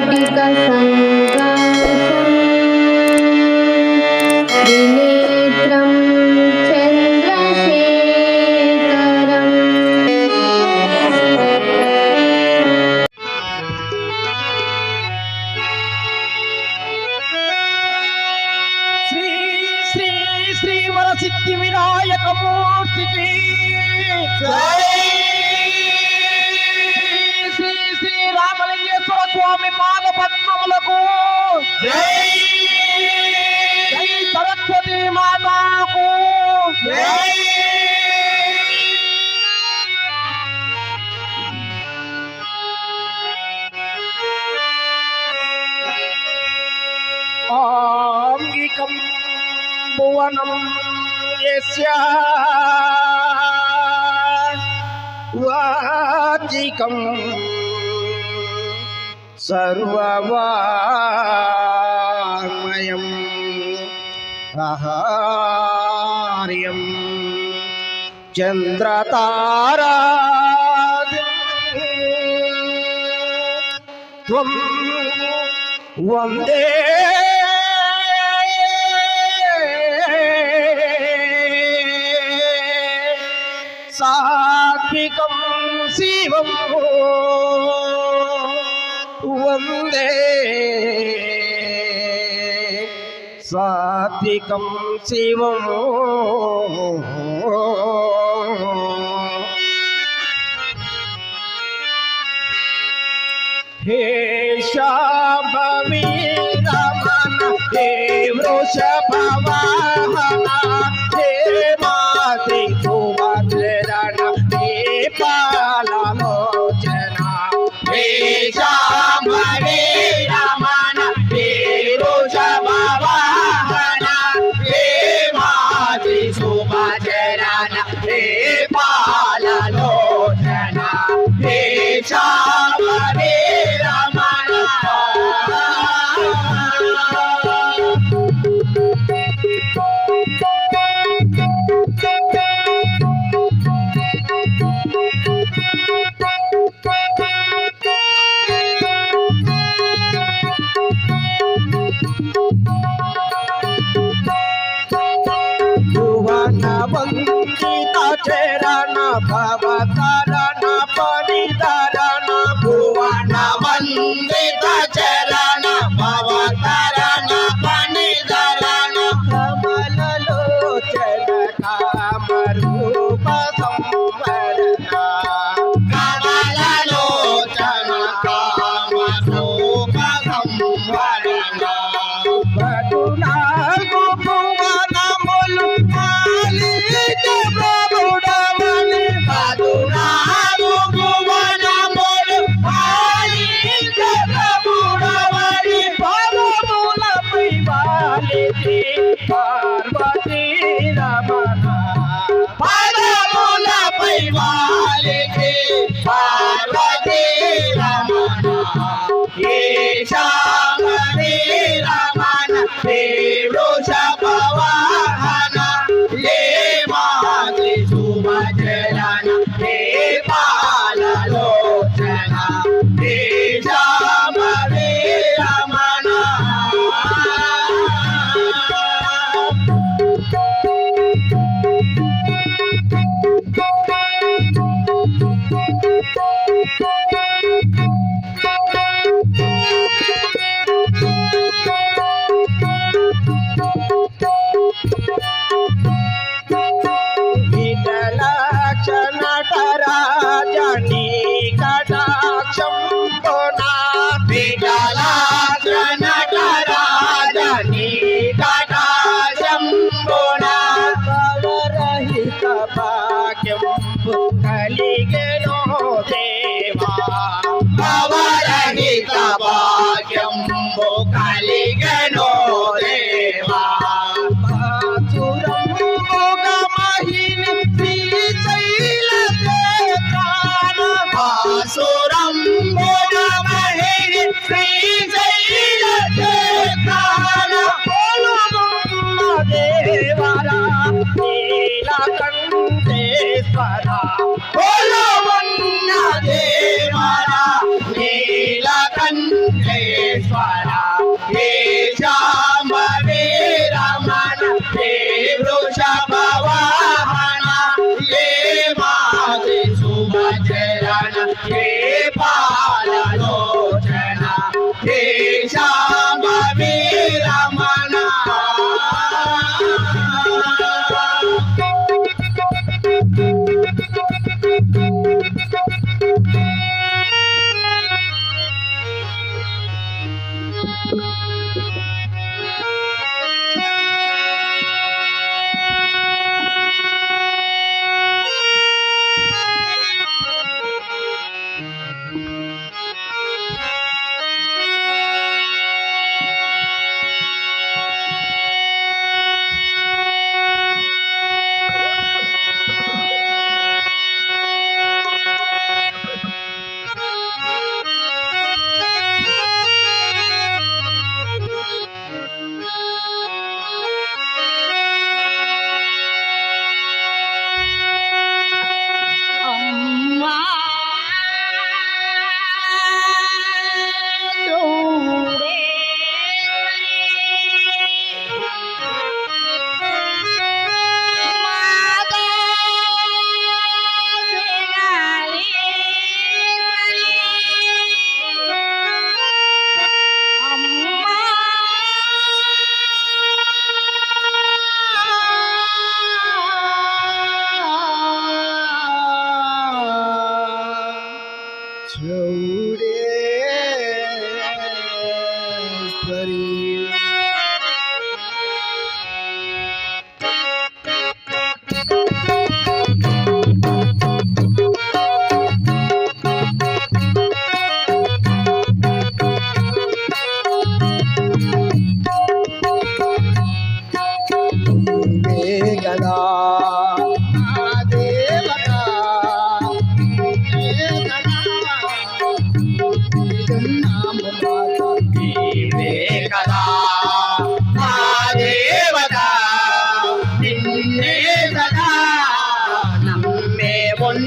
वाटिका भुवनं यस्य वाचिकं सर्ववामयम् आहार्यं चन्द्रतारा त्वं वन्दे தெய்வம் வந்தே சாத்விகம் சிவம் ஹே ஷாபவி ரமண ஹே ரோஷபவா Bye.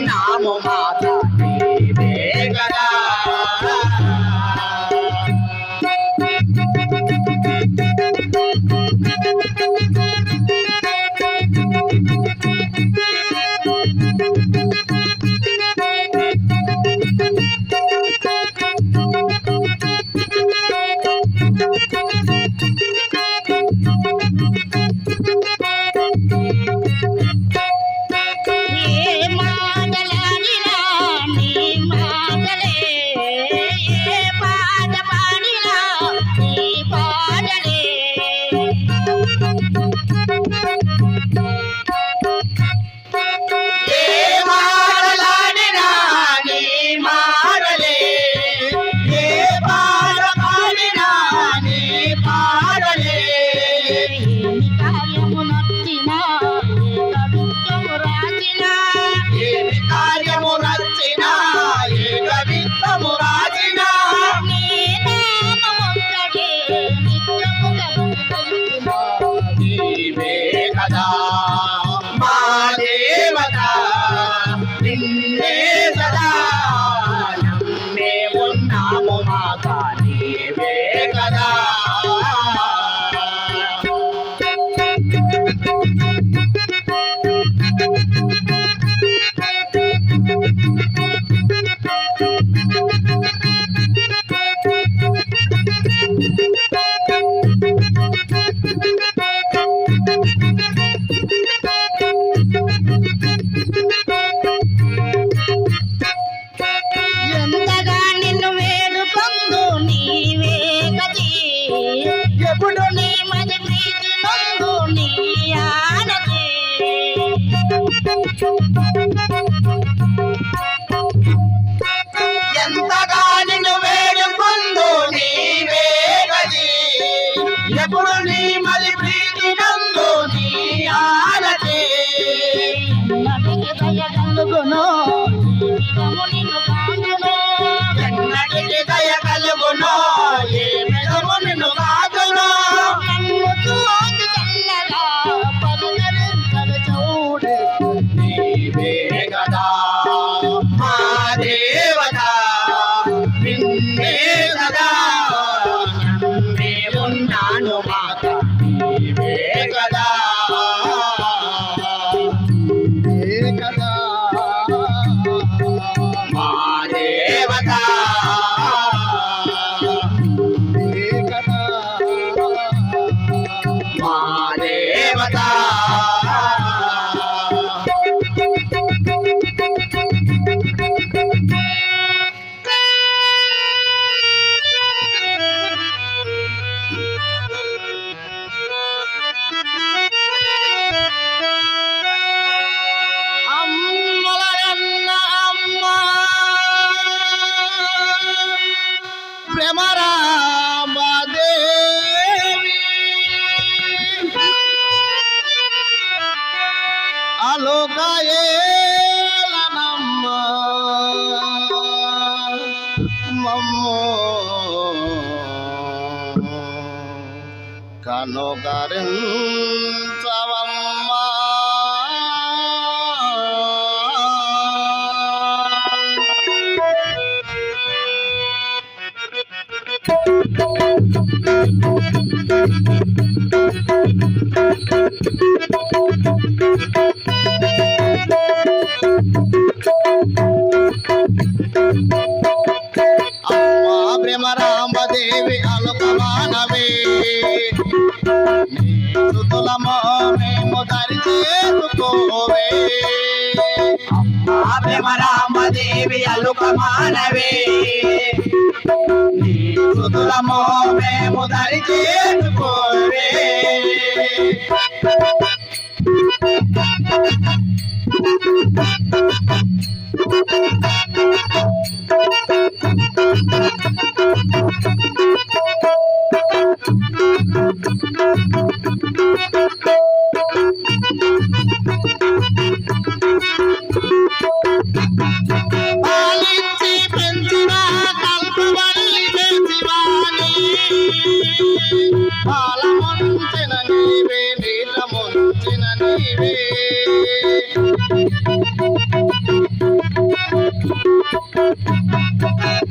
நாமும் மாதா ఎప్పుడు నీ నీవే అమ్మా భ్రమరాంబదేవి అలుకమానవే నీ సుతులమో మేము దరి చేసుకోవే అమ్మా భ్రమరాంబదేవి అలుక మానవే నీ సుతులమో మేము దరి చేసుకోవే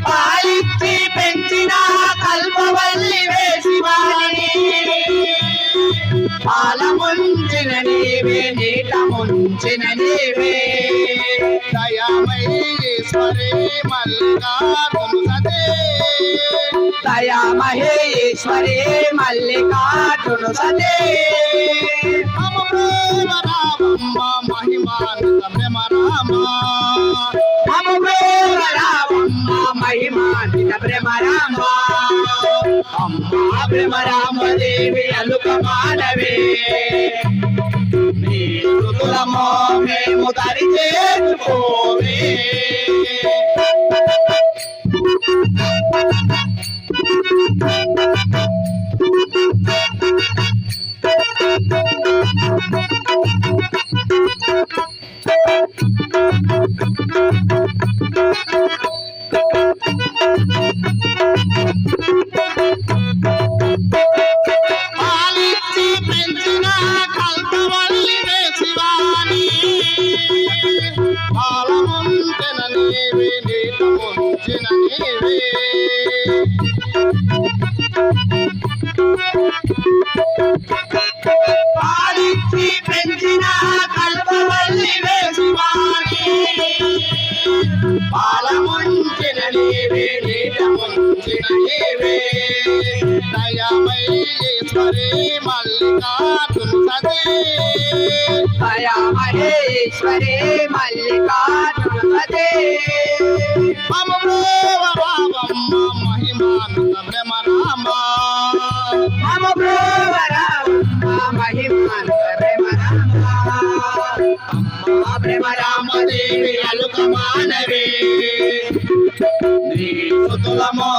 పాలిచ్చి పెంచిన కల్పవల్లి వేసివాణి. పాల ముంచిన నీవే నీట ముంచిన నీవే. దయామయేశ్వరి మల్లిగా సతే. దయా మహేశ్వరి మల్లికార్జును సదే మమ ప్రేమ రామమ్మ మహిమాన్విత ప్రేమ రామ మమ ప్రేమ రామమ్మ మహిమాన్విత ప్రేమ రామ అమ్మా ప్రేమ రామదేవి అలుక మానవే. నీ ఋతులమో మేము దరి పాలముంచిన నీవే నీట ముంచిన నీవే. పాలిచ్చి పెంచిన కల్పవల్లి వేసువాణి పాలముంచిన నీవే నీట ముంచిన నీవే. దయామయేశ్వరి మల్లికార్జును సతే దయా మహేశ్వరి మల్లికార్జున సదే. మమ ప్రేమ రామమ్మ మహిమాన్విత ప్రేమ రామ మమ రామ మహిమాన్ ప్రేమ ప్రేమ రామదేవి అలుక మానవే నీ సుతులమో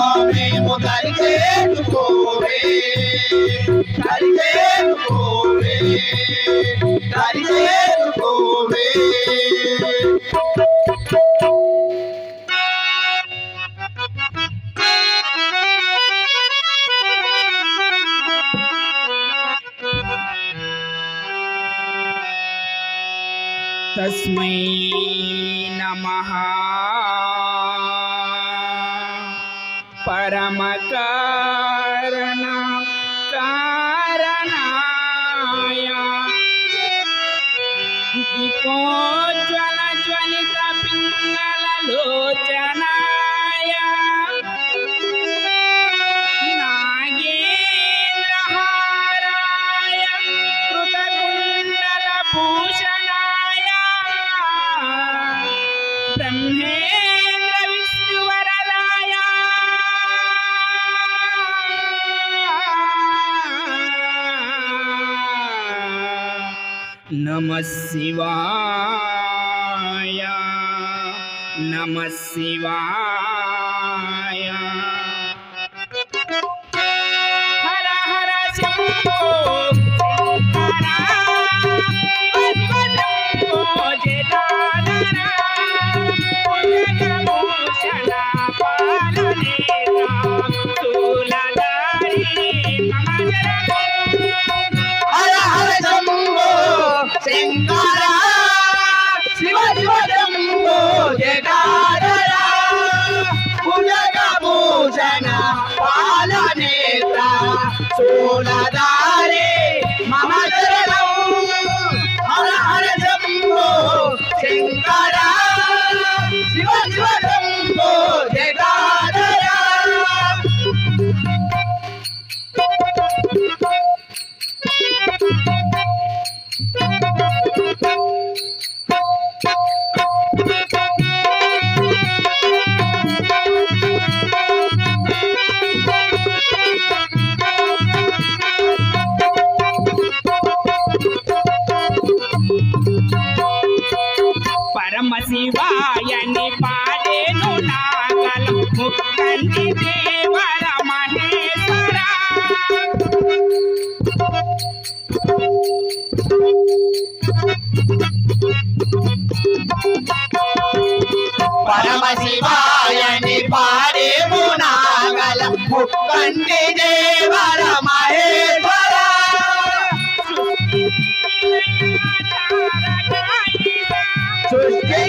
तस्मै नमः। परमकारण कारणाय। दीपोज्ज्वलज्वलितपिङ्गललोचन નમઃ શિવાય નમઃ શિવાય పాలనే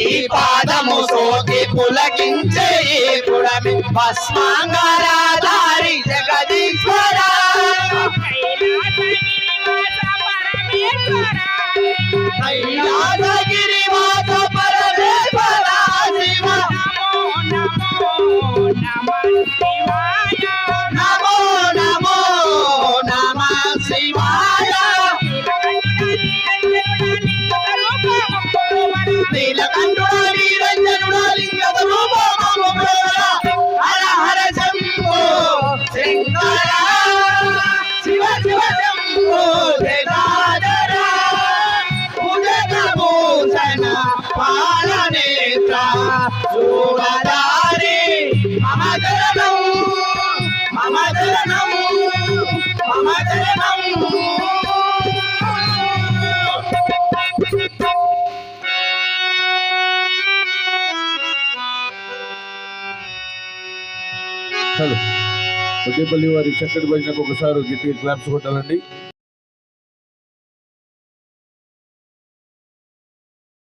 నీ పాదము సోకి పులకించే పుడమి భస్మాంగారాధారి జగదీశ్వర. కైలాసగిరి హలో. వారి చక్కటి భజనకు ఒకసారి గిట్టి క్లాప్స్ కొట్టాలండి.